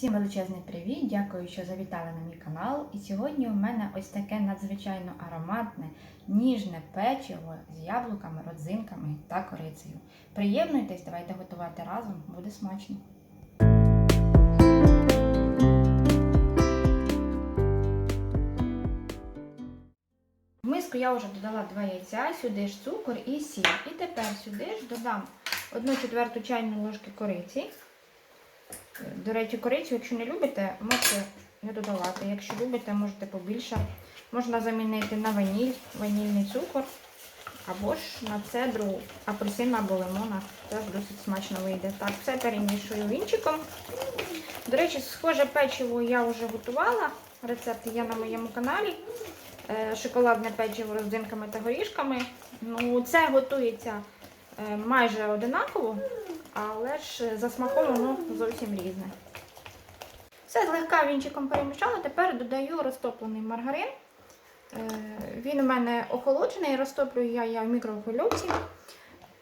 Всім величезний привіт! Дякую, що завітали на мій канал. І сьогодні у мене ось таке надзвичайно ароматне, ніжне печиво з яблуками, родзинками та корицею. Приєднуйтесь, давайте готувати разом, буде смачно. В миску я вже додала 2 яйця, сюди ж цукор і сіль. І тепер сюди ж додам 1 четверту чайну ложки кориці. До речі, корицю, якщо не любите, можете не додавати. Якщо любите, можете побільше. Можна замінити на ваніль, ванільний цукор, або ж на цедру апельсина або лимона. Теж досить смачно вийде. Так, все перемішую вінчиком. До речі, схоже печиво я вже готувала. Рецепт є на моєму каналі. Е, Шоколадне печиво з родзинками та горішками. Ну, це готується е, майже одинаково але ж за смаком воно зовсім різне. Все злегка вінчиком перемішала, тепер додаю розтоплений маргарин. Е, Він у мене охолоджений, розтоплюю я, я в мікрохвильовці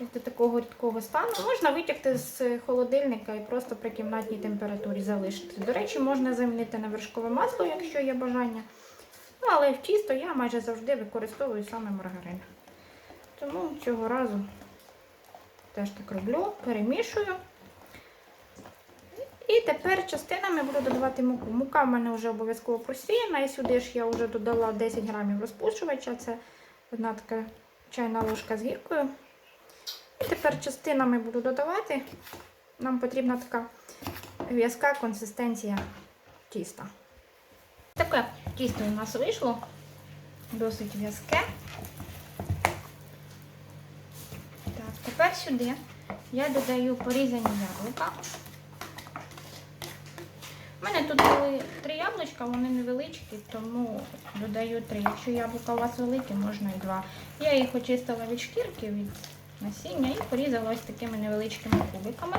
до такого рідкого стану. Можна витягти з холодильника і просто при кімнатній температурі залишити. До речі, можна замінити на вершкове масло, якщо є бажання. Ну, але в тісто я майже завжди використовую саме маргарин. Тому цього разу Теж так роблю, перемішую. І тепер частинами буду додавати муку. Мука в мене вже обов'язково просіяна. І сюди ж я вже додала 10 грамів розпушувача. Це одна така чайна ложка з гіркою. І тепер частинами буду додавати. Нам потрібна така в'язка консистенція тіста. Таке тісто у нас вийшло, досить в'язке. Тепер сюди я додаю порізані яблука. У мене тут були три яблучка, вони невеличкі, тому додаю три. Якщо яблука у вас великі, можна і два. Я їх очистила від шкірки, від насіння і порізала ось такими невеличкими кубиками.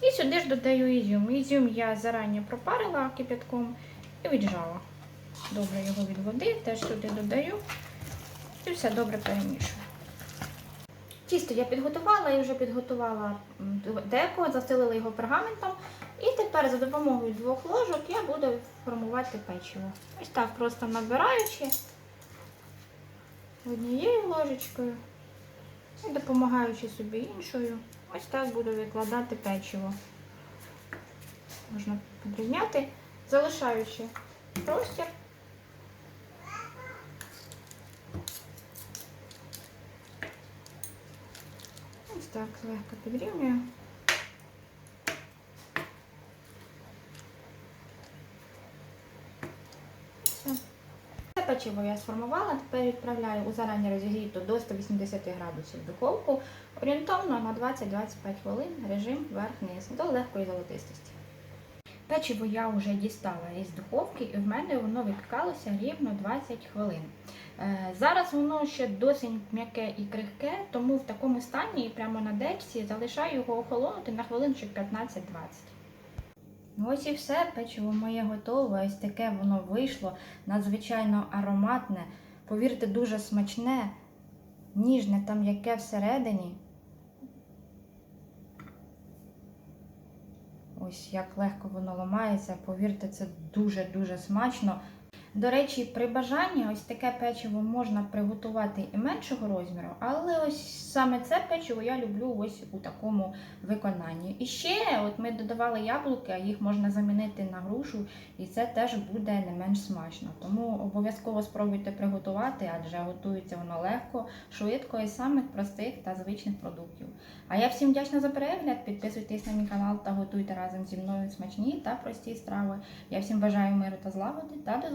І сюди ж додаю ізюм. Ізюм я зарані пропарила кипятком і віджала. Добре його від води, теж сюди додаю і все добре перемішую. Тісто я підготувала і вже підготувала деко, застелила його пергаментом. І тепер за допомогою двох ложок я буду формувати печиво. Ось так просто набираючи однією ложечкою і допомагаючи собі іншою, ось так буду викладати печиво. Можна підрівняти, залишаючи простір. Так легко підрівнюю. Печиво я сформувала, тепер відправляю у зарані розігріту до 180 градусів духовку, орієнтовно на 20-25 хвилин режим верх-низ до легкої золотистості. Печиво я вже дістала із духовки і в мене воно випікалося рівно 20 хвилин. Е, зараз воно ще досить м'яке і крихке, тому в такому стані і прямо на дечці залишаю його охолонути на хвилинчик 15-20. Ну Ось і все, печиво моє готове. Ось таке воно вийшло надзвичайно ароматне. Повірте, дуже смачне, ніжне та м'яке всередині. Ось як легко воно ламається, повірте, це дуже-дуже смачно. До речі, при бажанні ось таке печиво можна приготувати і меншого розміру, але ось саме це печиво я люблю ось у такому виконанні. І ще от ми додавали яблуки, а їх можна замінити на грушу, і це теж буде не менш смачно. Тому обов'язково спробуйте приготувати, адже готується воно легко, швидко і з самих простих та звичних продуктів. А я всім вдячна за перегляд. Підписуйтесь на мій канал та готуйте разом зі мною смачні та прості страви. Я всім бажаю миру та злагоди та до